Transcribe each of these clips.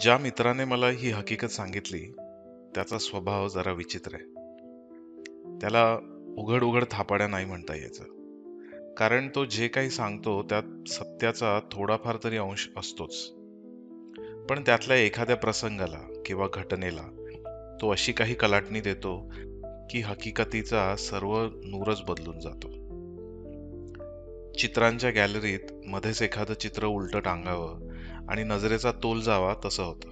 ज्या मित्राने मला ही हकीकत सांगितली त्याचा स्वभाव जरा विचित्र आहे. त्याला उघड उघड थापाड्या नाही म्हणता यायचं. कारण तो जे काही सांगतो त्यात सत्याचा थोडाफार तरी अंश असतोच. पण त्यातल्या एखाद्या प्रसंगाला किंवा घटनेला तो अशी काही कलाटणी देतो की हकीकतीचा सर्व नूरच बदलून जातो. चित्रांच्या गॅलरीत मध्येच एखादं चित्र उलट टांगावं आणि नजरेचा तोल जावा तसं होतं.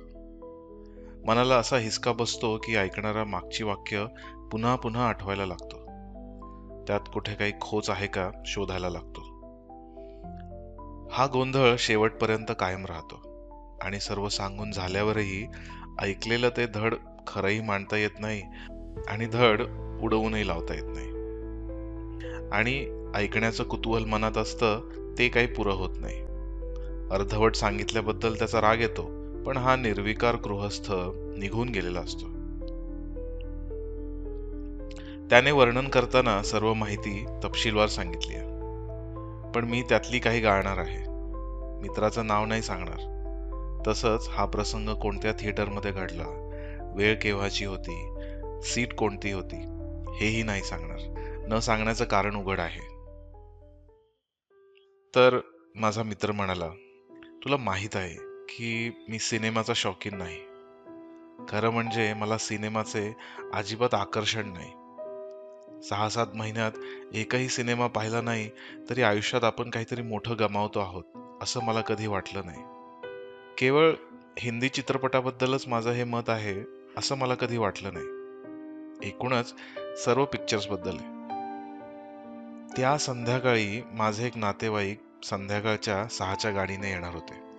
मनाला असा हिसका बसतो की ऐकणारा मागची वाक्य पुन्हा पुन्हा आठवायला लागतो. त्यात कुठे काही खोच आहे का शोधायला लागतो. हा गोंधळ शेवटपर्यंत कायम राहतो आणि सर्व सांगून झाल्यावरही ऐकलेलं ते धड खरंही मांडता येत नाही आणि धड उडवूनही लावता येत नाही. आणि ऐकण्याचं कुतूहल मनात असतं ते काही पुरं होत नाही. अर्धवट सांगितल्याबद्दल त्याचा राग येतो पण हा निर्विकार गृहस्थ निघून गेलेला असतो. त्याने वर्णन करताना सर्व माहिती तपशीलवार सांगितली आहे. पण मी त्यातली काही गाळणार आहे. मित्राचं नाव नाही सांगणार. तसंच हा प्रसंग कोणत्या थिएटरमध्ये घडला वेळ केव्हाची होती सीट कोणती होती हेही नाही सांगणार. न सांगण्याचं कारण उघड आहे. तर माझा मित्र म्हणाला तुला माहीत आहे की मी सिनेमाचा शौकीन नाही. खरं म्हणजे मला सिनेमाचे अजिबात आकर्षण नाही. सहा सात महिन्यात एकही सिनेमा पाहिला नाही तरी आयुष्यात आपण काहीतरी मोठं गमावतो आहोत असं मला कधी वाटलं नाही. केवळ हिंदी चित्रपटाबद्दलच माझं हे मत आहे असं मला कधी वाटलं नाही. एकूणच सर्व पिक्चर्सबद्दल आहे. त्या संध्याकाळी माझे एक नातेवाईक संध्याकाळच्या सहाच्या गाडीने येणार होते.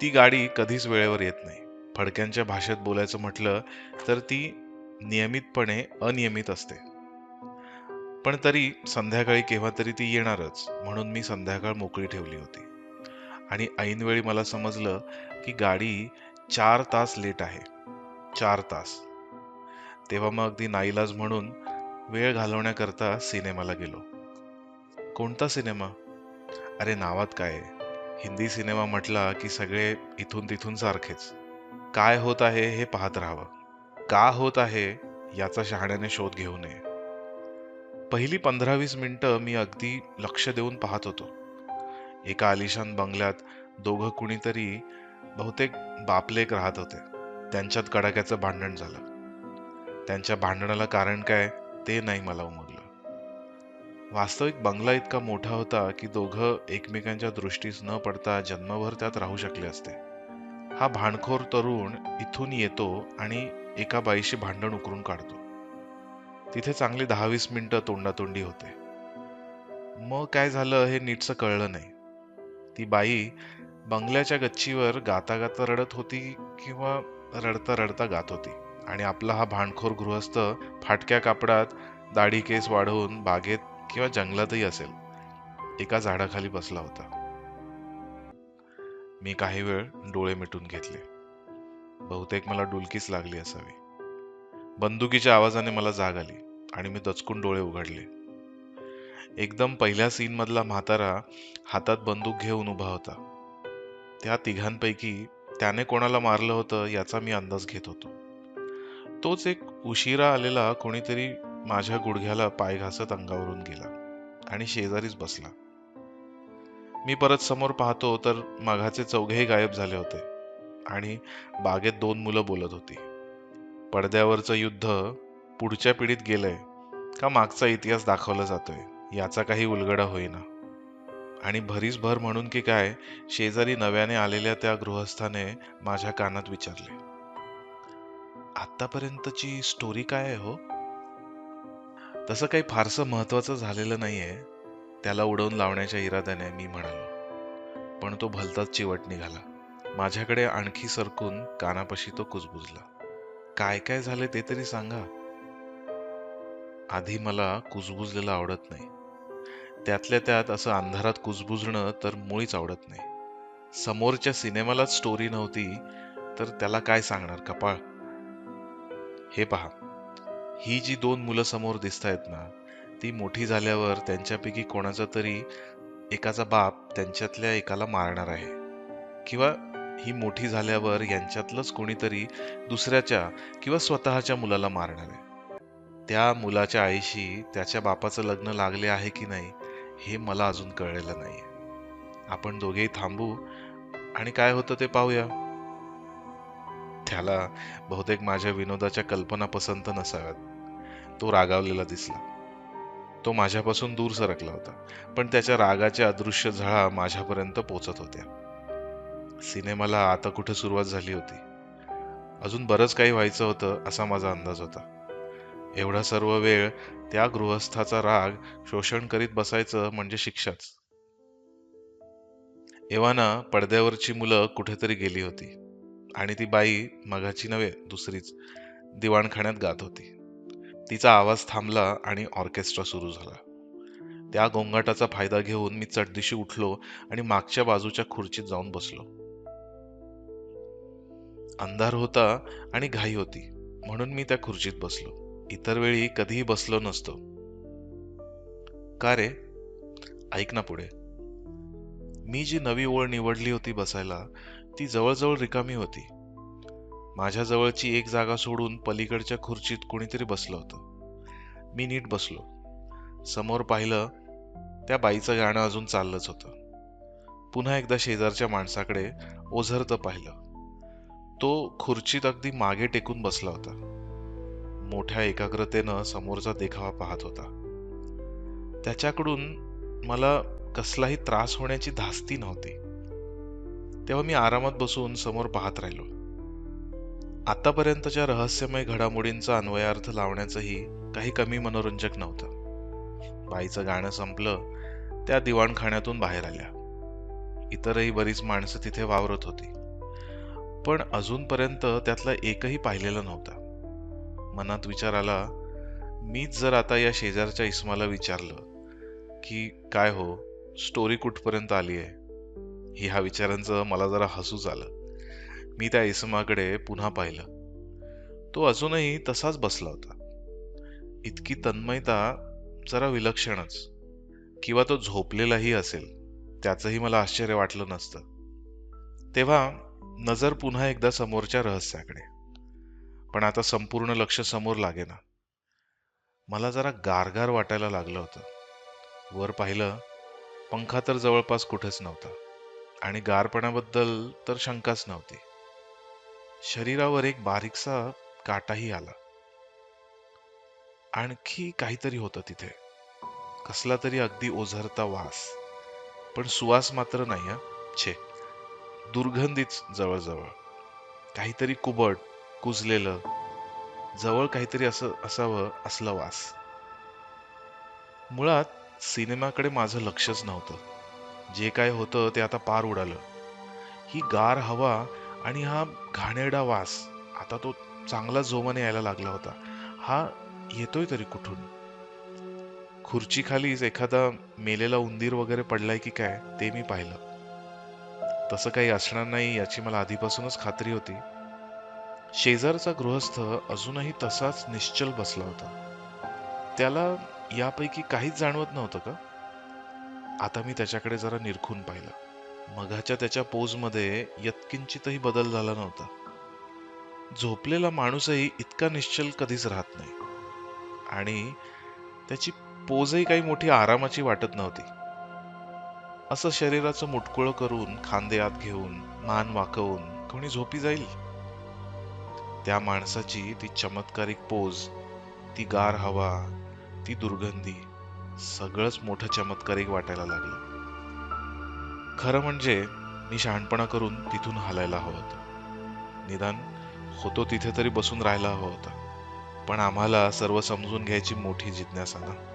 ती गाडी कधीच वेळेवर येत नाही. फडक्यांच्या भाषेत बोलायचं म्हटलं तर ती नियमितपणे अनियमित असते. पण तरी संध्याकाळी केव्हा तरी ती येणारच म्हणून मी संध्याकाळ मोकळी ठेवली होती. आणि ऐनवेळी मला समजलं की गाडी चार तास लेट आहे. चार तास. तेव्हा मग अगदी नाईलाज म्हणून वेळ घालवण्याकरता सिनेमाला गेलो. कोणता सिनेमा? अरे नावात काय? आहे? हिंदी सिनेमा म्हटला की सगळे इथून तिथून सारखेच. काय होत आहे हे पाहत राहावं. का होत आहे याचा शहाण्याने शोध घेऊ नये. पहिली पंधरा वीस मिनटं मी अगदी लक्ष देऊन पाहत होतो. एका आलिशान बंगल्यात दोघं कुणीतरी बहुतेक बापलेक राहत होते. त्यांच्यात कडाक्याचं भांडण झालं. त्यांच्या भांडणाला कारण काय ते नाही मला उमगलं. वास्तविक बंगला इतका मोठा होता की दोघं एकमेकांच्या दृष्टीस न पडता जन्मभर त्यात राहू शकले असते. हा भांडखोर तरुण इथून येतो आणि एका बाईशी भांडण उकरून काढतो. तिथे चांगली दहा वीस मिनिटं तोंडातोंडी होते. मग काय झालं हे नीटसं कळलं नाही. ती बाई बंगल्याच्या गच्चीवर गाता गाता रडत होती किंवा रडता रडता गात होती आणि आपला हा भांडखोर गृहस्थ फाटक्या कापडात दाढी केस वाढवून बागेत किंवा जंगलातही असेल एका झाडाखाली बसला होता. मी काही वेळ डोळे मिटून घेतले. बहुतेक मला डुलकीच लागली असावी. बंदुकीच्या आवाजाने मला जाग आली आणि मी दचकून डोळे उघडले. एकदम पहिल्या सीन मधला म्हातारा हातात बंदूक घेऊन उभा होता. त्या तिघांपैकी त्याने कोणाला मारलं होतं याचा मी अंदाज घेत होतो. तोच एक उशिरा आलेला कोणीतरी माझ्या गुडघ्याला पाय घासत अंगावरून गेला आणि शेजारीच बसला. मी परत समोर पाहतो तर मघाचे चौघेही गायब झाले होते आणि बागेत दोन मुलं बोलत होती. पडद्यावरचं युद्ध पुढच्या पिढीत गेलंय का मागचा इतिहास दाखवला जातोय याचा काही उलगडा होईना. आणि भरीस भर म्हणून की काय शेजारी नव्याने आलेल्या त्या गृहस्थाने माझ्या कानात विचारले. आतापर्यंतची स्टोरी काय आहे हो? तसं काही फारसं महत्वाचं झालेलं नाहीये. त्याला उडवून लावण्याच्या इराद्याने मी म्हणालो. पण तो भलताच चिवट निघाला. माझ्याकडे आणखी सरकून कानापाशी तो कुजबुजला. काय काय झाले ते तरी सांगा. आधी मला कुजबुजलेलं आवडत नाही. त्यातल्या त्यात असं अंधारात कुजबुजणं तर मुळीच आवडत नाही. समोरच्या सिनेमालाच स्टोरी नव्हती तर त्याला काय सांगणार कपाळ? हे पहा. ही जी दोन मुलं समोर दिसतायत ना ती मोठी झाल्यावर त्यांच्यापैकी कोणाचा तरी एकाचा बाप त्यांच्यातल्या एकाला मारणार आहे. किंवा ही मोठी झाल्यावर यांच्यातलंच कोणीतरी दुसऱ्याच्या किंवा स्वतःच्या मुलाला मारणार आहे. त्या मुलाच्या आईशी त्याच्या बापाचं लग्न लागले आहे की नाही हे मला अजून कळलेलं नाही आपण दोघेही थांबू आणि काय होतं ते पाहूया. त्याला बहुतेक माझ्या विनोदाच्या कल्पना पसंत नसाव्यात. तो रागावलेला दिसला. तो माझ्यापासून दूर सरकला होता पण त्याच्या रागाच्या अदृश्य झळा माझ्यापर्यंत पोचत होत्या. सिनेमाला आता कुठे सुरुवात झाली होती? अजून बरंच काही व्हायचं होतं असा माझा अंदाज होता. एवढा सर्व वेळ त्या गृहस्थाचा राग शोषण करीत बसायचं म्हणजे शिक्षाच. एव्हाना पडद्यावरची मुलं कुठेतरी गेली होती. आणि ती बाई मगाची नव्हे दुसरीच. दिवाणखान्यात गात होती. तिचा आवाज थांबला आणि ऑर्केस्ट्रा सुरू झाला. त्या गोंगाटाचा फायदा घेऊन मी चटदिशी उठलो आणि मागच्या बाजूच्या खुर्चीत जाऊन बसलो. अंधार होता आणि घाई होती म्हणून मी त्या खुर्चीत बसलो. इतर वेळी कधीही बसलो नसतो. का रे? ऐक ना पुढे. मी जी नवी ओळ निवडली होती बसायला ती जवळजवळ रिकामी होती. माझ्याजवळची एक जागा सोडून पलीकडच्या खुर्चीत कुणीतरी बसलं होतं. मी नीट बसलो. समोर पाहिलं त्या बाईचं गाणं अजून चाललंच होतं. पुन्हा एकदा शेजारच्या माणसाकडे ओझरतं पाहिलं. तो खुर्चीत अगदी मागे टेकून बसला होता. मोठ्या एकाग्रतेनं समोरचा देखावा पाहत होता. त्याच्याकडून मला कसलाही त्रास होण्याची धास्ती नव्हती. तेव्हा मी आरामात बसून समोर पाहत राहिलो. आतापर्यंतच्या रहस्यमय घडामोडींचा अन्वयार्थ लावण्याचंही काही कमी मनोरंजक नव्हतं. बाईचं गाणं संपलं त्या दिवाणखाण्यातून बाहेर आल्या. इतरही बरीच माणसं तिथे वावरत होती. पण अजूनपर्यंत त्यातला एकही पाहिलेला नव्हता. मनात विचार आला मीच जर आता या शेजारच्या इस्माला विचारलं की काय हो स्टोरी कुठपर्यंत आली आहे ह्या विचारांचं मला जरा हसूच आलं मी त्या इसमाकडे पुन्हा पाहिलं. तो अजूनही तसाच बसला होता. इतकी तन्मयता जरा विलक्षणच. किंवा तो झोपलेलाही असेल त्याचंही मला आश्चर्य वाटलं नसतं. तेव्हा नजर पुन्हा एकदा समोरच्या रहस्याकडे. पण आता संपूर्ण लक्ष समोर लागेना. मला जरा गारगार वाटायला लागलं होतं. वर पाहिलं पंखा तर जवळपास कुठेच नव्हता. आणि गारपणाबद्दल तर शंकाच नव्हती. शरीरावर एक बारीकसा काटाही आला. आणखी काहीतरी होतं तिथे. कसला तरी अगदी ओझरता वास. पण सुवास मात्र नाही हा? छे. दुर्गंधीच जवळजवळ. काहीतरी कुबट कुजलेलं. जवळ काहीतरी असं असावं असलं वास. मुळात सिनेमाकडे माझं लक्षच नव्हतं. जे काय होतं ते आता पार उडालं. ही गार हवा आणि हा घाणेरडा वास आता तो चांगला जोमाने यायला लागला होता. हा येतोय तरी कुठून? खुर्चीखालीच एखादा मेलेला उंदीर वगैरे पडलाय की काय ते मी पाहिलं. तसं काही असणार नाही याची मला आधीपासूनच खात्री होती. शेजारचा गृहस्थ अजूनही तसाच निश्चल बसला होता. त्याला यापैकी काहीच जाणवत नव्हतं का? आता मी त्याच्याकडे जरा निरखून पाहिलं. मघाच्या त्याच्या पोजमध्ये यत्किंचितही बदल झाला नव्हता. झोपलेला माणूसही इतका निश्चल कधीच राहत नाही. आणि त्याची पोजही काही मोठी आरामाची वाटत नव्हती. असं शरीराचं मुटकुळ करून खांदे आत घेऊन मान वाकवून कोणी झोपी जाईल? त्या माणसाची ती चमत्कारिक पोज ती गार हवा ती दुर्गंधी सगळंच मोठं चमत्कारिक वाटायला लागलं. खरं म्हणजे मी शहाणपणा करून तिथून हलायला हवं होतं. निदान होतो तिथे तरी बसून राहायला हवं होतं. पण आम्हाला सर्व समजून घ्यायची मोठी जिज्ञासा ना.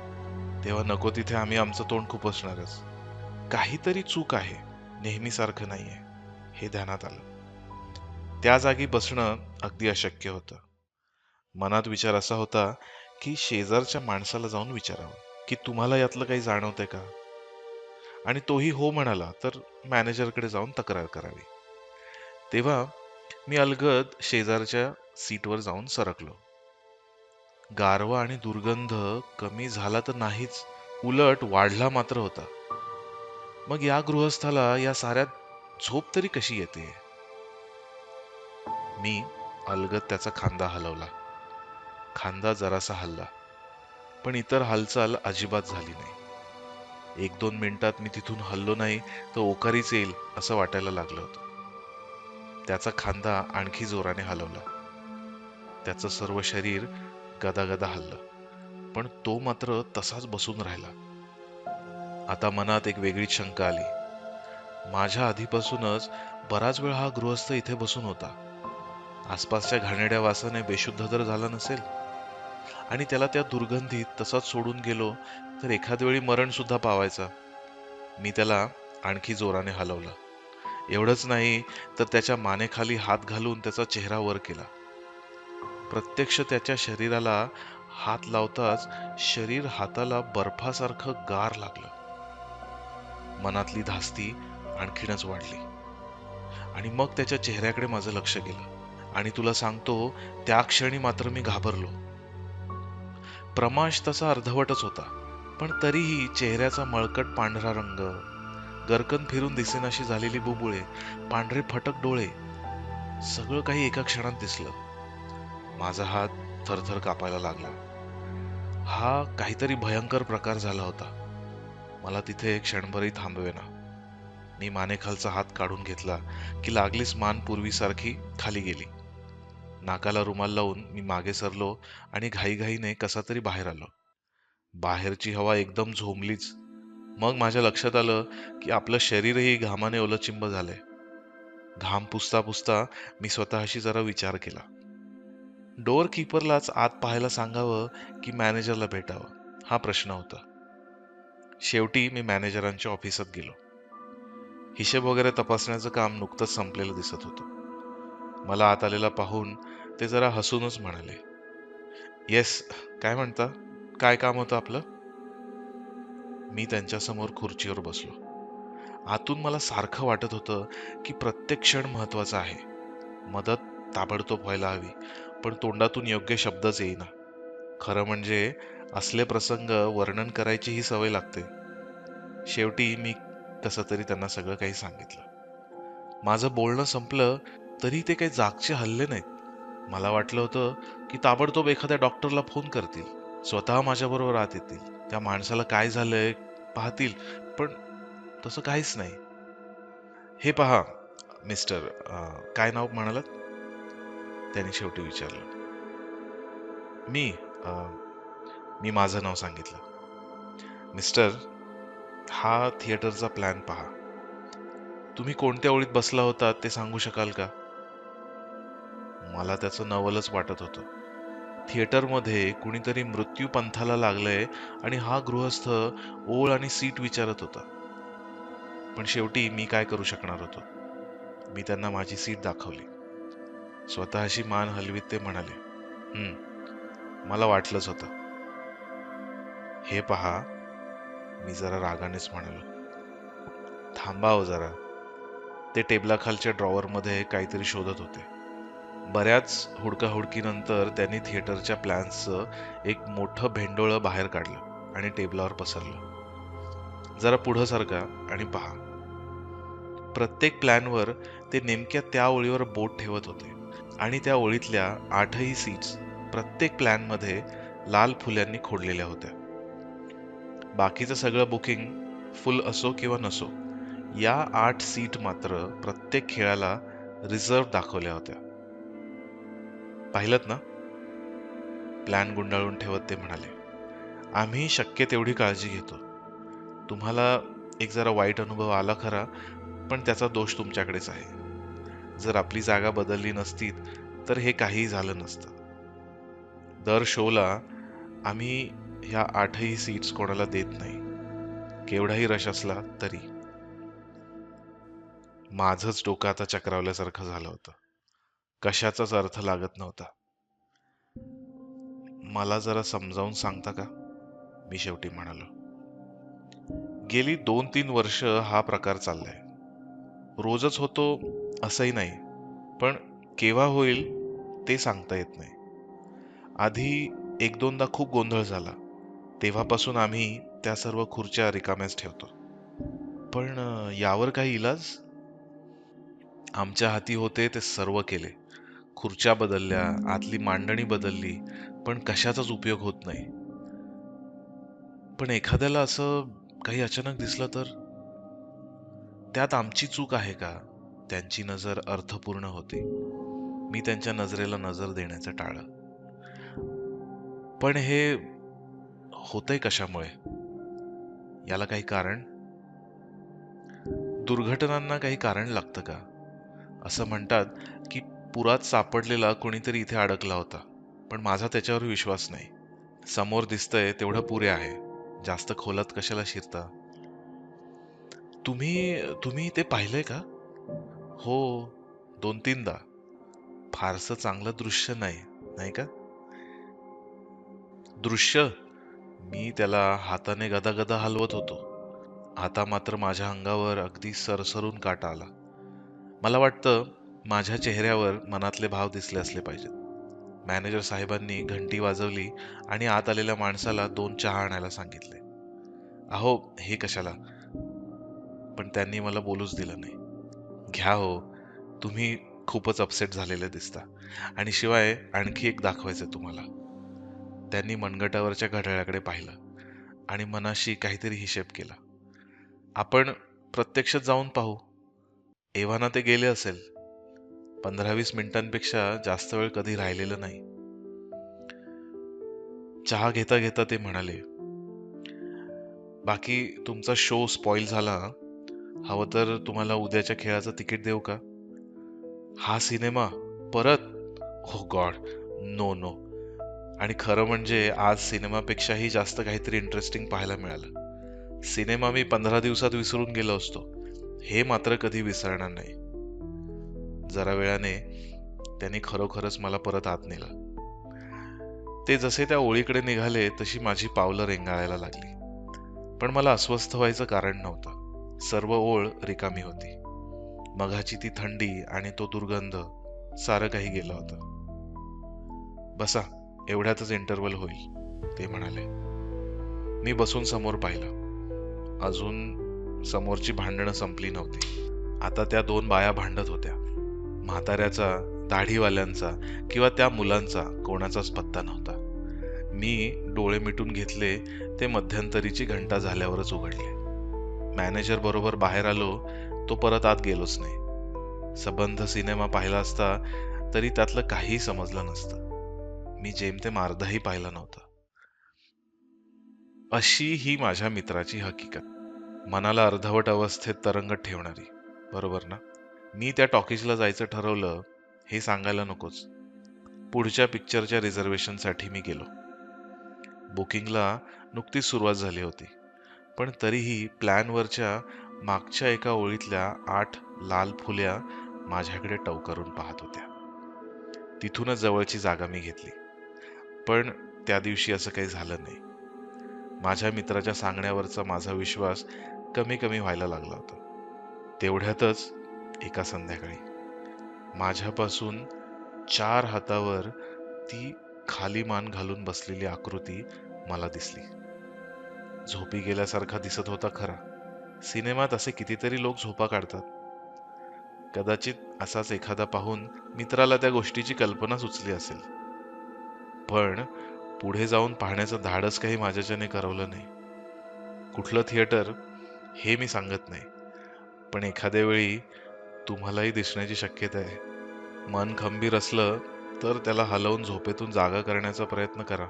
तेव्हा नको तिथे आम्ही आमचं तोंड खुपसणारच काहीतरी चूक आहे. नेहमीसारखं नाही आहे हे ध्यानात आलं. त्या जागी बसणं अगदी अशक्य होतं. मनात विचार असा होता की शेजारच्या माणसाला जाऊन विचारावं. की तुम्हाला यातलं काही जाणवतंय का? आणि तोही हो म्हणाला तर मॅनेजरकडे जाऊन तक्रार करावी. तेव्हा मी अलगद शेजारच्या सीटवर जाऊन सरकलो. गारवा आणि दुर्गंध कमी झाला तर नाहीच उलट वाढला मात्र होता. मग या गृहस्थाला या साऱ्यात झोप तरी कशी येते? मी अलगद त्याचा खांदा हलवला. खांदा जरासा हल्ला पण इतर हालचाल अजिबात झाली नाही. एक दोन मिनिटात मी तिथून हल्लो नाही तर ओकारीच येईल असं वाटायला लागलं होतं. त्याचा खांदा आणखी जोराने हलवला. त्याचं सर्व शरीर गदागदा हल्लं. पण तो मात्र तसाच बसून राहिला. आता मनात एक वेगळीच शंका आली. माझ्या आधीपासूनच बराच वेळ हा गृहस्थ इथे बसून होता. आसपासच्या घाणेड्या वासाने बेशुद्ध तर झाला नसेल? आणि त्याला त्या दुर्गंधीत तसाच सोडून गेलो तर एखाद्या वेळी मरण सुद्धा पावायचा. मी त्याला आणखी जोराने हलवलं. एवढंच नाही तर त्याच्या मानेखाली हात घालून त्याचा चेहरा वर केला. प्रत्यक्ष त्याच्या शरीराला हात लावताच शरीर हाताला बर्फासारखं गार लागलं. मनातली धास्ती आणखीनच वाढली. आणि मग त्याच्या चेहऱ्याकडे माझं लक्ष गेलं. आणि तुला सांगतो त्या क्षणी मात्र मी घाबरलो. प्रमाश तसा अर्धवटच होता पण तरीही चेहऱ्याचा मळकट पांढरा रंग गरकन फिरून दिसेनाशी झालेली बुबुळे पांढरे फटक डोळे सगळं काही एका क्षणात दिसलं. माझा हात थरथर कापायला लागला. हा काहीतरी भयंकर प्रकार झाला होता. मला तिथे क्षणभरही थांबवेना. मी मानेखालचा हात काढून घेतला की लागलीच मान पूर्वीसारखी खाली गेली. नाकाला रुमाल लावून मी मागे सरलो आणि घाईघाईने कसा तरी बाहेर आलो. बाहेरची हवा एकदम झोंबलीच. मग माझ्या लक्षात आलं की आपलं शरीरही घामाने ओलचिंब झालंय. घाम पुसता पुसता मी स्वतःशी जरा विचार केला. डोअर कीपरलाच आत पाहायला सांगावं की मॅनेजरला भेटावं हा प्रश्न होता. शेवटी मी मॅनेजरांच्या ऑफिसात गेलो. हिशेब वगैरे तपासण्याचं काम नुकतंच संपलेलं दिसत होतं. मला आत आलेला पाहून ते जरा हसूनच म्हणाले येस काय म्हणता? काय काम होतं आपलं? मी त्यांच्यासमोर खुर्चीवर बसलो. आतून मला सारखं वाटत होतं की प्रत्येक क्षण महत्त्वाचा आहे. मदत ताबडतोब व्हायला हवी पण तोंडातून योग्य शब्दच येईना. खरं म्हणजे असले प्रसंग वर्णन करायची ही सवय लागते. शेवटी मी कसं तरी त्यांना सगळं काही सांगितलं. माझं बोलणं संपलं तरी ते काही जागचे हल्ले नाहीत. मला वाटलं होतं की ताबडतोब एखाद्या डॉक्टरला फोन करतील. स्वतः माझ्याबरोबर आत येतील. त्या माणसाला काय झालंय पाहतील पण तसं काहीच नाही. हे पहा मिस्टर काय नाव म्हणालात? त्याने शेवटी विचारलं. मी मी माझं नाव सांगितलं. मिस्टर हा थिएटरचा प्लॅन पहा. तुम्ही कोणत्या ओळीत बसला होता ते सांगू शकाल का? मला त्याचं नवलच वाटत होतं. थिएटरमध्ये कुणीतरी मृत्यू पंथाला लागलंय आणि हा गृहस्थ ओळ आणि सीट विचारत होता. पण शेवटी मी काय करू शकणार होतो? मी त्यांना माझी सीट दाखवली. स्वतःशी मान हलवीत ते म्हणाले हम्म मला वाटलंच होतं. हे पहा मी जरा रागानेच म्हणालो. थांबाव जरा. ते टेबलाखालच्या ड्रॉवरमध्ये काहीतरी शोधत होते. बऱ्याच हुडकाहुडकीनंतर त्यांनी थिएटरच्या प्लॅन्सचं एक मोठं भेंडोळं बाहेर काढलं आणि टेबलावर पसरलं. जरा पुढं सारखा आणि पहा. प्रत्येक प्लॅनवर ते नेमक्या त्या ओळीवर बोट ठेवत होते आणि त्या ओळीतल्या आठही सीट्स प्रत्येक प्लॅनमध्ये लाल फुल्यांनी खोडलेल्या होत्या. बाकीचं सगळं बुकिंग फुल असो किंवा नसो या आठ सीट मात्र प्रत्येक खेळाला रिझर्व दाखवल्या होत्या. पाहिलं ना? प्लॅन गुंडाळून ठेवत ते म्हणाले आम्ही शक्य तेवढी काळजी घेतो. तुम्हाला एक जरा वाईट अनुभव आला खरा पण त्याचा दोष तुमच्याकडेच आहे. जर आपली जागा बदलली नसती तर हे काहीही झालं नसतं. दर शोला आम्ही ह्या आठही सीट्स कोणाला देत नाही. केवढाही रश असला तरी. माझंच डोकं आता चक्रावल्यासारखं झालं होतं. कशाचाच अर्थ लागत नव्हता. मला जरा समजावून सांगता का? मी शेवटी म्हणालो. गेली दोन तीन वर्ष हा प्रकार चाललाय. रोजच होतो असंही नाही पण केव्हा होईल ते सांगता येत नाही. आधी एक दोनदा खूप गोंधळ झाला. तेव्हापासून आम्ही त्या सर्व खुर्च्या रिकाम्याच ठेवतो. पण यावर काही इलाज? आमच्या हाती होते ते सर्व केले. खुर्च्या बदलल्या आतली मांडणी बदलली पण कशाचाच उपयोग होत नाही. पण एखाद्याला असं काही अचानक दिसलं तर? त्यात आमची चूक आहे का? त्यांची नजर अर्थपूर्ण होती. मी त्यांच्या नजरेला नजर देण्याचं टाळलं. पण हे होतंय कशामुळे? याला काही कारण? दुर्घटनांना काही कारण लागतं का? असं म्हणतात की पुरात सापडलेला कोणीतरी इथे अडकला होता पण माझा त्याच्यावर विश्वास नाही. समोर दिसतंय तेवढं पुरे आहे. जास्त खोलात कशाला शिरता? तुम्ही तुम्ही ते पाहिलंय का? हो दोन तीनदा फारसं चांगलं दृश्य नाही नाही का? दृश्य? मी त्याला हाताने गदागदा हलवत होतो. आता मात्र माझ्या अंगावर अगदी सरसरून काटा आला. मला वाटतं माझ्या चेहऱ्यावर मनातले भाव दिसले असले पाहिजेत. मॅनेजर साहेबांनी घंटी वाजवली आणि आत आलेल्या माणसाला दोन चहा आणायला सांगितले. अहो हे कशाला? पण त्यांनी मला बोलूच दिलं नाही. घ्या हो तुम्ही खूपच अपसेट झालेले दिसता. आणि शिवाय आणखी एक दाखवायचं तुम्हाला. त्यांनी मनगटावरच्या घड्याळाकडे पाहिलं आणि मनाशी काहीतरी हिशेब केला. आपण प्रत्यक्षात जाऊन पाहू. एव्हाना ते गेले असेल पंधरा वीस मिनिटांपेक्षा जास्त वेळ कधी राहिलेलं नाही. चहा घेता घेता ते म्हणाले बाकी तुमचा शो स्पॉइल झाला. हवं तर तुम्हाला उद्याच्या खेळाचं तिकीट देऊ का? हा सिनेमा परत? हो गॉड नो नो आणि खरं म्हणजे आज सिनेमापेक्षाही जास्त काहीतरी इंटरेस्टिंग पाहायला मिळालं. सिनेमा मी पंधरा दिवसात विसरून गेलो असतो. हे मात्र कधी विसरणार नाही. जरा वेळाने त्यांनी खरोखरच मला परत आत नेलं. ते जसे त्या ओळीकडे निघाले तशी माझी पावलं रेंगाळायला लागली. पण मला अस्वस्थ व्हायचं कारण नव्हतं. सर्व ओळ रिकामी होती. मघाची ती थंडी आणि तो दुर्गंध सारं काही गेलं होतं. बसा एवढ्यातच इंटरवल होईल ते म्हणाले. मी बसून समोर पाहिलं. अजून समोरची भांडणं संपली नव्हती. आता त्या दोन बाया भांडत होत्या. म्हाताऱ्याचा दाढीवाल्यांचा किंवा त्या मुलांचा कोणाचाच पत्ता नव्हता. मी डोळे मिटून घेतले ते मध्यंतरीची घंटा झाल्यावरच उघडले. मॅनेजर बरोबर बाहेर आलो तो परत आत गेलोच नाही. सबंध सिनेमा पाहिला असता तरी त्यातलं काहीही समजलं नसतं. मी जेमतेम अर्धाही पाहिला नव्हता. अशी ही माझ्या मित्राची हकीकत. मनाला अर्धवट अवस्थेत तरंगत ठेवणारी. बरोबर ना? मी त्या टॉकीजला जायचं ठरवलं हे सांगायला नकोच. पुढच्या पिक्चरच्या रिझर्वेशनसाठी मी गेलो. बुकिंगला नुकतीच सुरुवात झाली होती पण तरीही प्लॅनवरच्या मागच्या एका ओळीतल्या आठ लाल फुल्या माझ्याकडे टवकरून पाहत होत्या. तिथूनच जवळची जागा मी घेतली पण त्या दिवशी असं काही झालं नाही. माझ्या मित्राच्या सांगण्यावरचा माझा विश्वास कमी कमी व्हायला लागला होता. तेवढ्यातच एका संध्याकाळी. माझ्यापासून चार हातावर ती खाली मान घालून बसलेली आकृती मला दिसली. झोपी गेल्यासारखा दिसत होता खरा. सिनेमात असे कितीतरी लोक झोपा काढतात. कदाचित असाच एखादा पाहून मित्राला त्या गोष्टीची कल्पना सुचली असेल. पण पुढे जाऊन पाहण्याचं धाडस काही माझ्याच्याने करवलं नाही. कुठलं थिएटर हे मी सांगत नाही. पण एखाद्या वेळी तुम्हालाही दिसण्याची शक्यता आहे. मन खंबीर असलं तर त्याला हलवून झोपेतून जागा करण्याचा प्रयत्न करा.